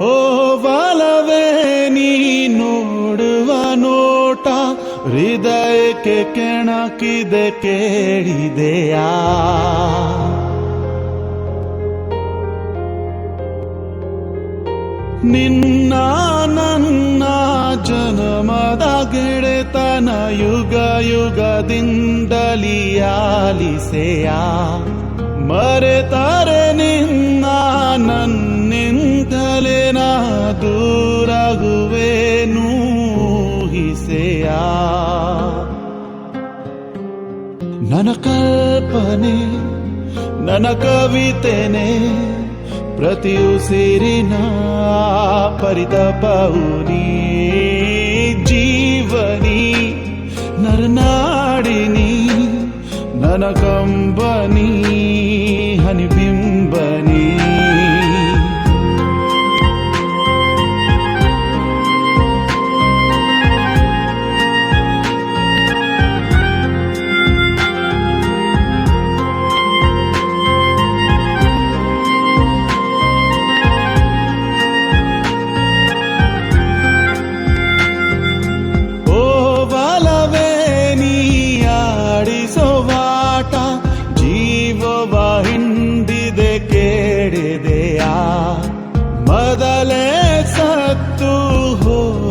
ಓ ಬಾಲವೇ ನೀ ನೋಡುವ ನೋಟ, ಹೃದಯಕ್ಕೆ ಕೆಣಕಿದೆ ಕೇಳಿದೆಯಾ? ನಿನ್ನ ನನ್ನ ಜನಮದ ಗೆಳೆತನ ಯುಗ ಯುಗದಿಂದಲಿಯಾಲಿಸೆಯ ಮರೆತಾರೆ ನನ್ನ ಕಲ್ಪನೆ ನನ್ನ ಕವಿತೆನೆ ಪ್ರತಿ ಉಸಿರಿನ ಪರಿತಪವು ನೀ ಜೀವನಿ ನರನಾಡಿನಿ ನನ್ನ ಕಂಬನಿ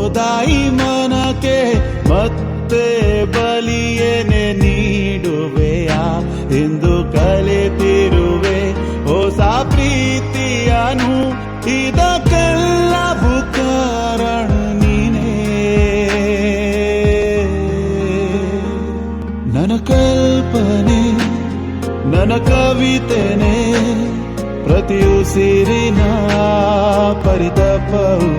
ಹೋದಾಯಿ ಮನಕ್ಕೆ ಮತ್ತೆ ಬಲಿಯೇನೆ ನೀಡುವೆಯ ಎಂದು ಕಲಿತಿರುವೆ ಹೊಸ ಪ್ರೀತಿಯನು ಇದಕ್ಕೆಲ್ಲವೂ ಕಾರಣ ನೀನೇ. ನನ್ನ ಕಲ್ಪನೆ, ನನ್ನ ಕವಿತೆನೆ ಪ್ರತಿಯು ಸಿರಿನ ಪರಿತಪವು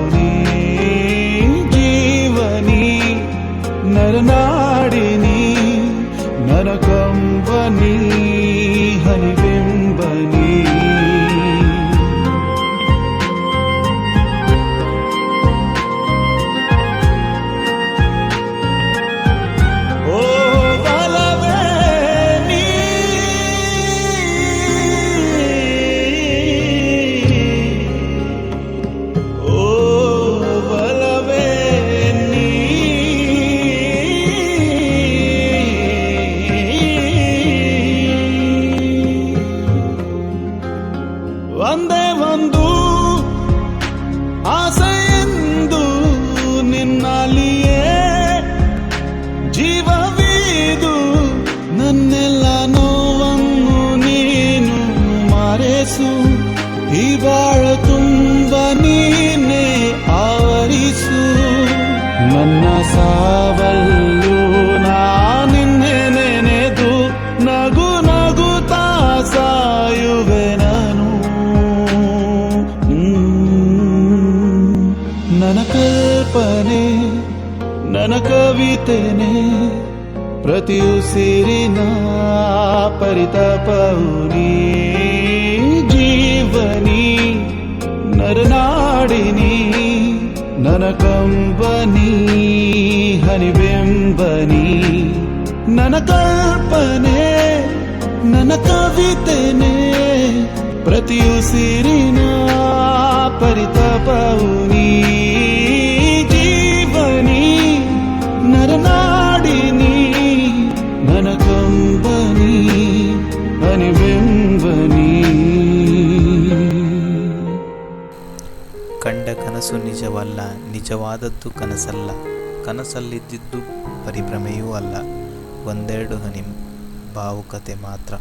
ಮರೆಸು ಈ ಬಾಳ ತುಂಬ ನೀನೆ ಆವರಿಸು ನನ್ನ ಸಾವಲ್ಲು ನಾನಿನ್ನೆ ನೆನೆದು ನಗು ನಗುತ್ತಾ ಸಾಯುವೆ ನಾನು. ನನ್ನ ಕಲ್ಪನೆ, ನನ್ನ ಕವಿತೆನೆ ಪ್ರತಿ ಉಸಿರಿನ ನರನಾಡಿನಿ ನನ್ನ ಕಂಬನಿ ಹನಿವೆಂಬನಿ. ನನ್ನ ಕಲ್ಪನೆ ನನ್ನ ಕವಿತೆನೆ ಪ್ರತಿಯುಸಿರಿನ ಪರಿತಪವು ಕನಸು ನಿಜವಲ್ಲ ನಿಜವಾದದ್ದು ಕನಸಲ್ಲ. ಕನಸಲ್ಲಿದ್ದಿದ್ದು ಪರಿಭ್ರಮೆಯೂ ಅಲ್ಲ. ಒಂದೆರಡು ಹನಿ ಭಾವುಕತೆ ಮಾತ್ರ.